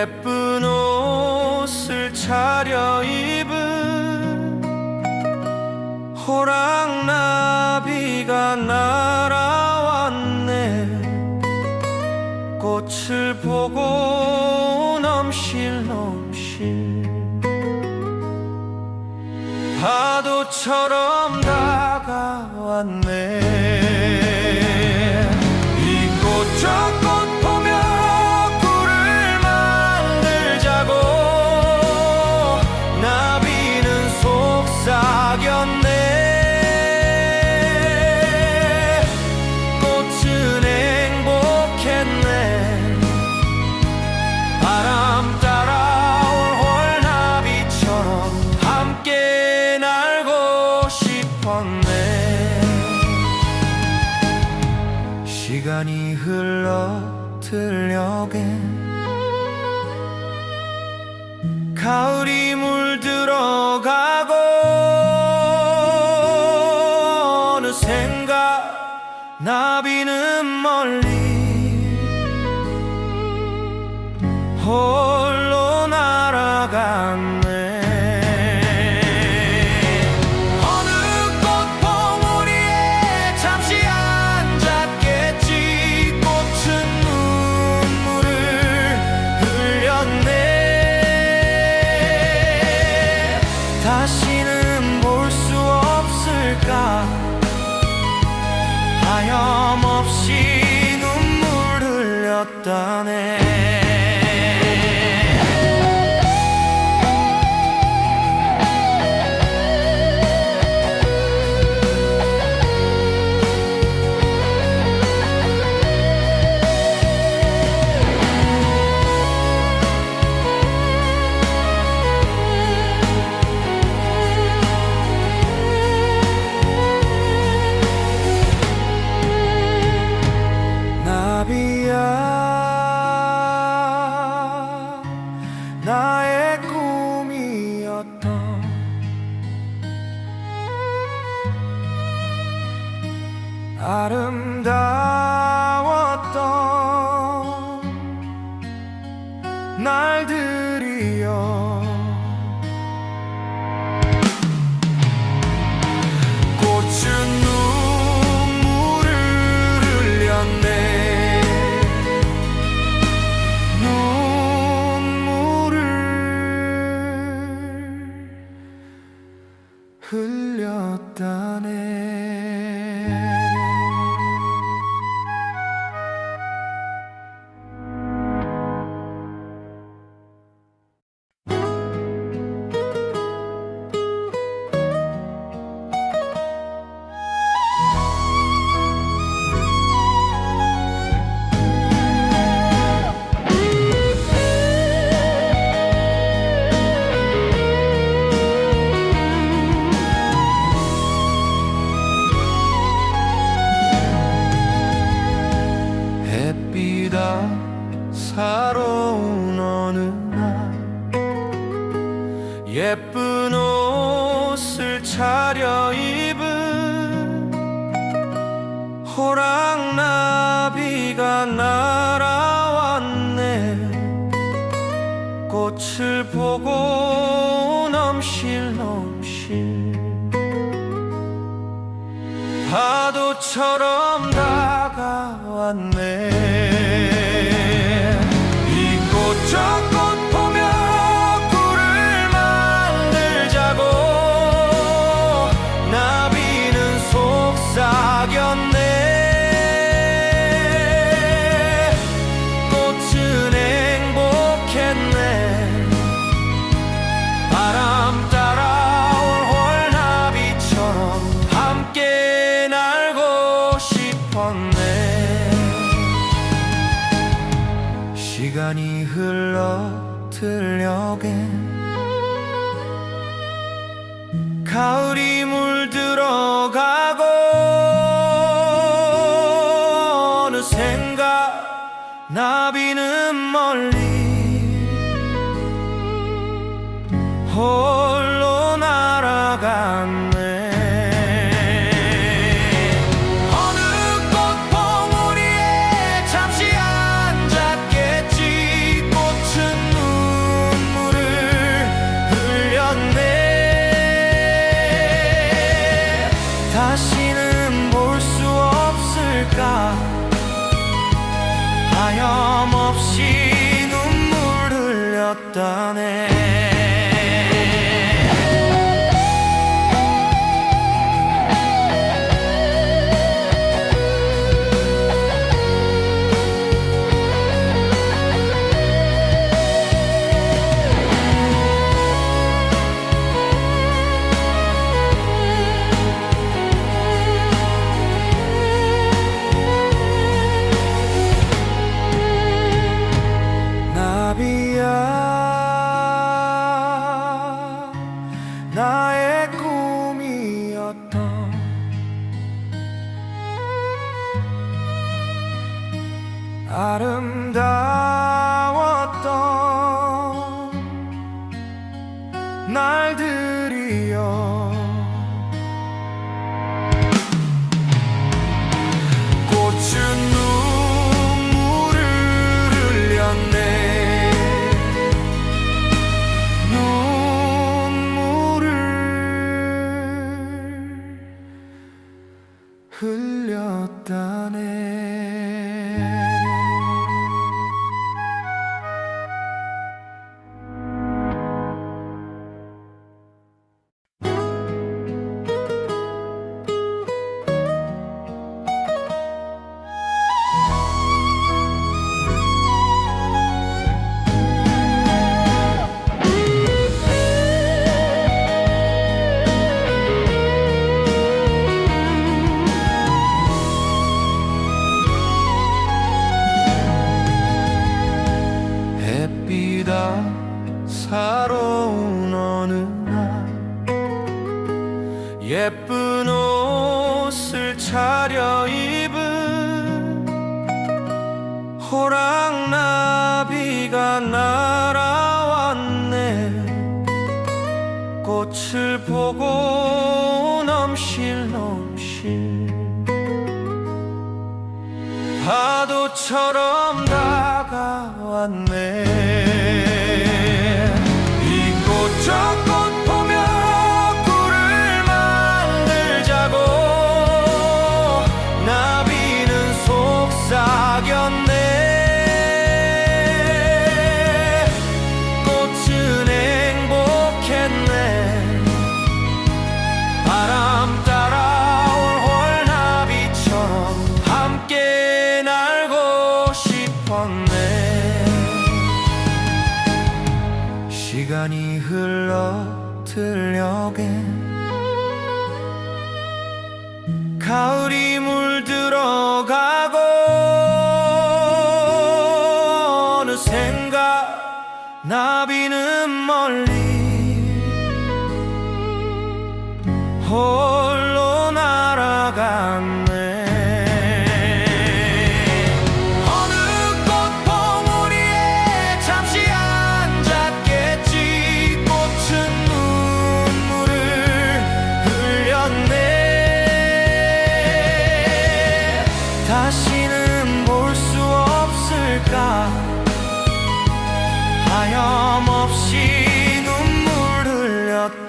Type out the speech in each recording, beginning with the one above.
예쁜 옷을 차려 입은 호랑나비가 날아왔네. 꽃을 보고 넘실넘실. 파도처럼 시간이 흘러 들려게. 가을이 물들어 가고 어느샌가 나비는 멀리. 홀 날들이여 꽃은 눈물을 흘렸네. 눈물을 흘렸다네 사로운 어느 날 예쁜 옷을 차려 입은 호랑나비가 날아왔네. 꽃을 보고 넘실 넘실. 파도처럼 다가왔네 시간이 흘러 들려게. 가을이 물들어 가고 어느샌가 나비는 멀리 홀로 날아갔 없이 눈물 흘렸다네. Night. 가려 입은 호랑나비가 날아왔네. 꽃을 보고 넘실 넘실. 파도처럼 다가왔네. 들녘에 가을이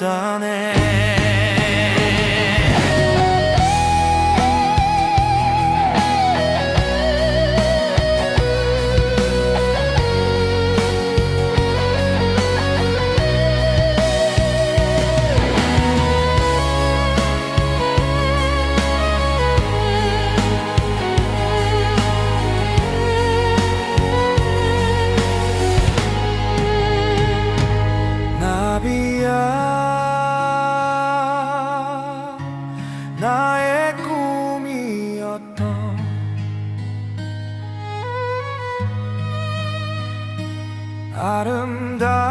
떠나네. Arımda